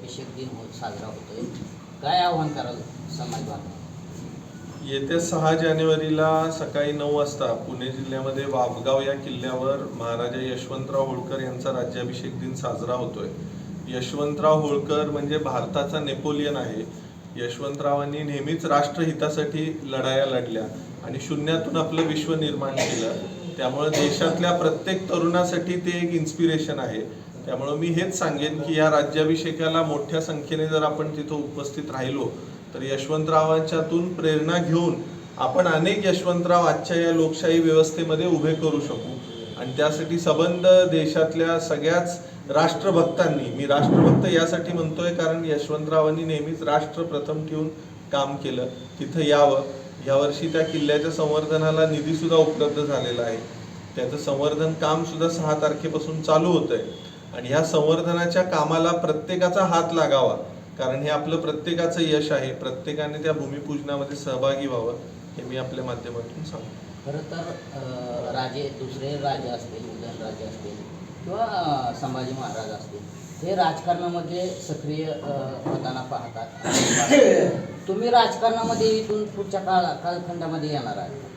राज्याभिषेक दिन होत साजरा होतोय. काय आव्हान कराल समाज येत्या सहा जानेवारीला सकाळी नऊ वाजता पुणे जिल्ह्यामध्ये वाबगाव या किल्ल्यावर महाराजा यशवंतराव होळकर यांचा राज्याभिषेक दिन साजरा होतोय. यशवंतराव होळकर म्हणजे भारताचा नेपोलियन आहे. यशवंतरावांनी नेहमीच राष्ट्रहितासाठी लढाया लढल्या आणि शून्यातून आपलं विश्व निर्माण केलं. त्यामुळे देशातल्या प्रत्येक तरुणासाठी ते एक इन्स्पिरेशन आहे. त्यामुळं मी हेच सांगेन की या राज्याभिषेकाला मोठ्या संख्येने जर आपण तिथं उपस्थित राहिलो तर यशवंतरावांच्यातून प्रेरणा घेऊन आपण अनेक यशवंतराव आजच्या या लोकशाही व्यवस्थेमध्ये उभे करू शकू. आणि त्यासाठी सबंध देशातल्या सगळ्याच राष्ट्रभक्तांनी मी राष्ट्रभक्त यासाठी म्हणतोय कारण यशवंतरावांनी नेहमीच राष्ट्र प्रथम ठेवून काम केलं. तिथं यावं. यावर्षी त्या किल्ल्याच्या संवर्धनाला निधी सुद्धा उपलब्ध झालेला आहे. त्याचं संवर्धन काम सुद्धा सहा तारखेपासून चालू होतं आहे आणि ह्या संवर्धनाच्या कामाला प्रत्येकाचा हात लागावा. कारण हे आपलं प्रत्येकाचं यश आहे. प्रत्येकाने त्या भूमिपूजनामध्ये सहभागी व्हावं हे मी आपल्या माध्यमातून सांगतो. खरं तर राजे दुसरे राजे असतील राजे असतील किंवा संभाजी महाराज असतील हे राजकारणामध्ये सक्रिय होताना पाहतात. तुम्ही राजकारणामध्ये इथून पुढच्या काळ कालखंडामध्ये येणार आहे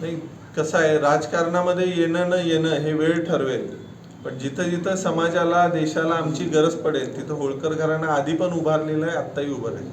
नाही कसं आहे राजकारणामध्ये येणं न येणं हे वेळ ठरवेल. पण जिथं जिथं समाजाला देशाला आमची गरज पडेल तिथं होळकर घराणं आधी पण उभारलेलं आहे आत्ताही उभं राहील.